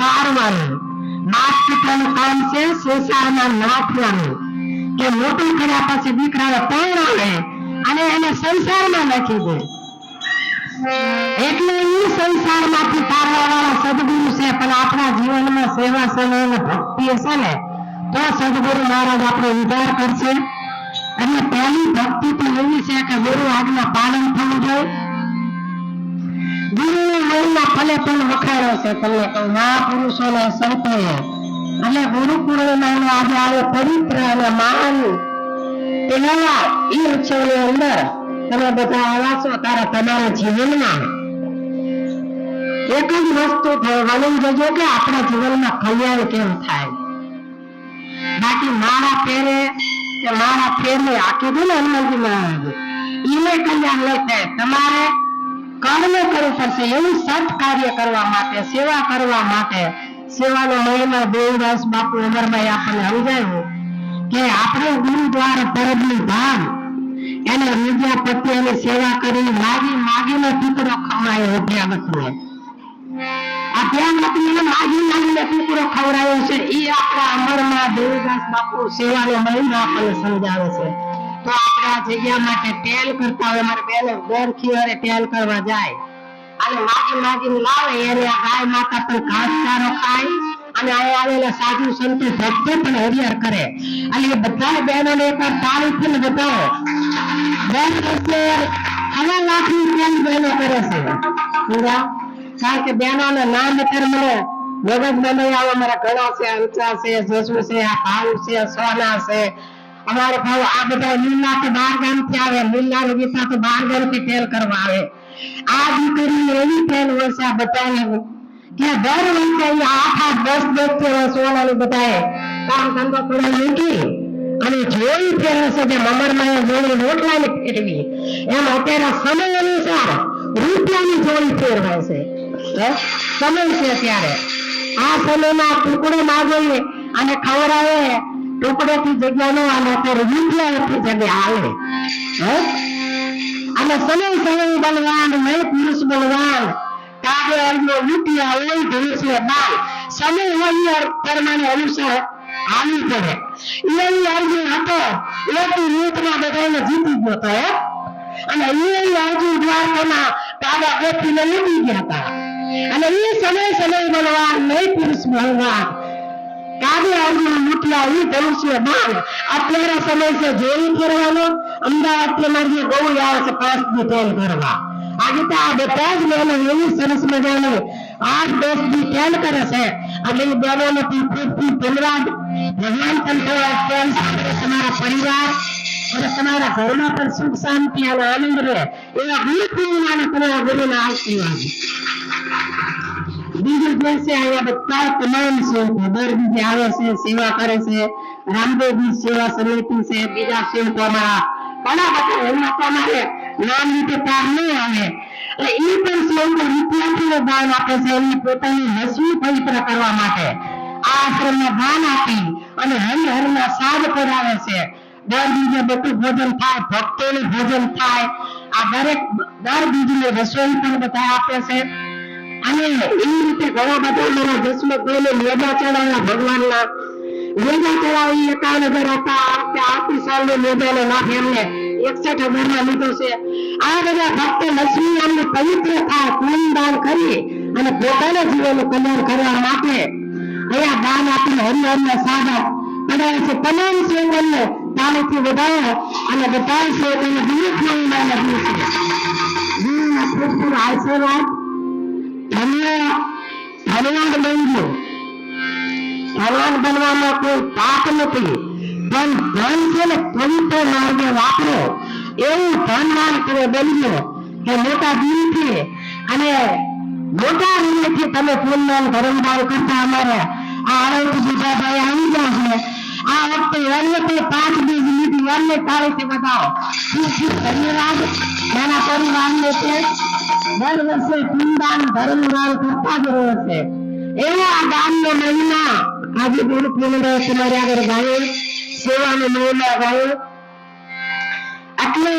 તારવાનું બાપ પિતાનું કામ છે સંસારમાં નાખવાનું કે મોટું કર્યા પછી દીકરાને પરણાવે અને એને સંસારમાં નાખી દે એટલે એ સંસારમાંથી તારવા વાળા સદગુરુ છે પણ આપણા જીવનમાં સેવા સેવા અને ભક્તિ હશે ને તો સદગુરુ મહારાજ આપણે ઉદ્ધાર કરશે અને પહેલી ભક્તિ તો એવી છે કે ગુરુ આજ્ઞા પાલન થવું જોઈએ ગુરુના ફલે પણ વખાણો છે તમને કહું મહાપુરુષોને સંતોએ એટલે ગુરુ પૂર્ણિમાનો આજે આવે પવિત્ર અને મહાન એવા એ બધા આવ્યા છો તારા તમારા જીવનમાં એક જ વસ્તુ વલણ જજો કે આપણા જીવનમાં કલ્યાણ કેમ થાય બાકી મારા પેરે કે મારા ફેરને આ કીધું ને હનુમાનજી મહારાજે એને કલ્યાણ નહીં થાય તમારે કાર્ય કરવું પડશે એવું સત કાર્ય કરવા માટે સેવા કરવા માટે સેવાનો મહિમા દેવદાસ બાપુ અમરભાઈ આપણને સમજાવ્યો કે આપણે ગુરુદ્વાર પરબની ભાન એને બીજા પત્ની સેવા કરી માગી માગીને દીકરો ખવડાયો અભ્યાગતને અભ્યાગતને માગી માગીને દીકરો ખવડાયો છે એ આપણા અમરમાં દેવદાસ બાપુ સેવાનો મહિમા આપણને સમજાવે છે તો આપણા જગ્યા માટે તેલ કરતા હોય અમારે બેને દર ખીવારે તેલ કરવા જાય અને માગી માગી લાવે એને આ ગાય માતા પણ ઘાસ ચારો ખાય અને આ આવેલા સાધુ સંતો ભક્તો પણ હરિયાર કરે અને એ બધા બહેનોને એકવાર તાળી પણ બતાવો દર વર્ષે હવા લાખની તેલ બહેનો કરે છે કારણ કે બહેનોના નામ અત્યારે મને મગજમાં નહીં આવે મારા ઘણા છે અંચા છે જસુ છે આ ભાવ છે સોના છે हमारे भाव आप बताओ लीला से बाहर गांव क्या है लीला भी साथ बाहर गांव से खेल करवावे आज करी यही खेल वैसा बताने वो क्या डर वैसा ये आठ आठ दस दस के सोना ने बताए काम धंधा थोड़ा लेकी અને જોઈ પહેરે છે કે મમરમાં જોડી રોટલાની ફેરવી એમ અત્યારે સમય અનુસાર રૂપિયાની જોડી ફેરવાય છે સમય છે ત્યારે આ સમયમાં ટુકડો ના જોઈએ અને ખવડાવે ટુકડેથી જગ્યાનો અને અત્યારે વિદ્યાર્થી જગ્યા આવે અને સમય સમય બલવાન મેં પુરુષ બલવાન કાગે અર્જો વિદ્યા હોય ભવિષ્ય બાલ સમય હોય પ્રમાણે અનુસાર આવી પડે એ અર્જુન હતો એથી રીતમાં બધાને જીતી ગયો હતો અને એ અર્જુન દ્વારકામાં કાગા ગોઠવીને લૂટી ગયા હતા અને એ સમય સમય બલવાન નહીં પુરુષ બલવાન ભગવાન પણ પરિવાર અને તમારા ઘરમાં પણ સુખ શાંતિ આનંદ રહે એવા ગુરુ પૂર્ણિમાને તમારા ગુરુના આશીર્વાદ બીજું પણ છે અહીંયા બધા તમામ સેવકો દર્દી જે આવે છે સેવા કરે છે રામદેવજી સેવા સમિતિ છે બીજા સેવકો અમારા ઘણા બધા એમના તો નામ રીતે પાર નહીં આવે એટલે એ પણ સેવકો વિદ્યાર્થીને દાન આપે છે એમની પોતાની હસવી પવિત્ર કરવા માટે આ આશ્રમમાં દાન આપી અને હરિહરના સાદ કરાવે છે દર બીજે બધું ભોજન થાય ભક્તોનું ભોજન થાય આ દરેક દર બીજને રસોઈ પણ બધા આપે છે અને એ રીતે ભગવાનના જસ્મ કોલે લેતા રહ્યા ભગવાનને એ જ તૈયાર 51000 રૂપ્યા આપતી સંલ લેતા રહ્યા તેમણે 61 બોર્ડમાં લીધો છે આ બધા વખતે લક્ષ્મી અને કવિત્રા આ તુંદાન કરી અને પોતાના જીવનો કલર કરવા માટે એ આ দান આપીને અમને સાજો તેનાથી તમને તેવાને તાલીત વિદાય અને પોતાને દીક્યુનું નભી છે હું અતુર આસે અમે આલેખાને બોલ્યો આલાન બેનવાને કોઈ પાટનથી બે બેનકે કોઈતે મારવા વાપરો એવું ધનમાન કરે બોલ્યો કે મોટા દીન છે અને મોટા દીન છે તમે કોલન ખર માલ કરતા અમારે આ આનંદ દીતા ભાઈ આઈ રહ્યા છે આ વખતે એનો તો પાટની જીનીદ વાલે કાલે કી મતાઓ શું શું ધનમાન મારા પર માન લેતેસ દર વર્ષે પિંડદાન ધર્મ દાન કરતા જ રહે છે એવા દાનનો મહિમા આજે ગુરુ પૂર્ણિમા તમારે આગળ ગાયો સેવાનો મહિમા ગાયો એટલે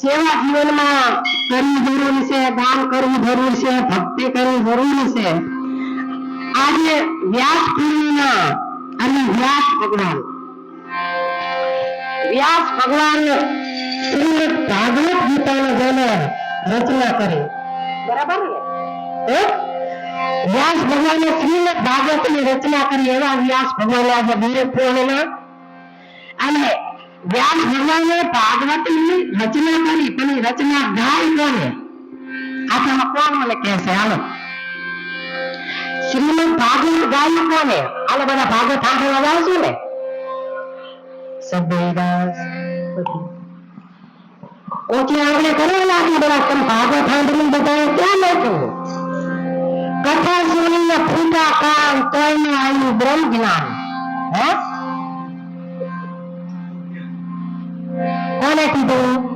સેવા જીવનમાં કરવી જરૂરી છે દાન કરવું જરૂર છે ભક્તિ કરવી જરૂરી છે આજે વ્યાસ પૂર્ણિમા અને વ્યાસ ભગવાન વ્યાસ ભગવાન શ્રીમદ ભાગવત ગીતાનો જેને રચના કરી બરાબર ને વ્યાસ ભગવાને શ્રીમદ ભાગવતની રચના કરી એવા વ્યાસ ભગવાન આજે વીરપૂર્ણના અને વ્યાસ ભગવાને ભાગવતની રચના કરી પણ રચના ગાય કોને આખામાં કોણ મને કહેશે હાલો શ્રીમદ ભાગવત ગાય કોને હાલો બધા ભાગવત આગળ વધારશું ને સદૈવ ઓછી આવડે કરવા લાગી બધા તમે ભાગો ઠાંડવી બધાએ ક્યાં લખ્યું કથા સુનીને ફૂટા કામ કોઈને આવ્યું બ્રહ્મ જ્ઞાન હે કોને કીધું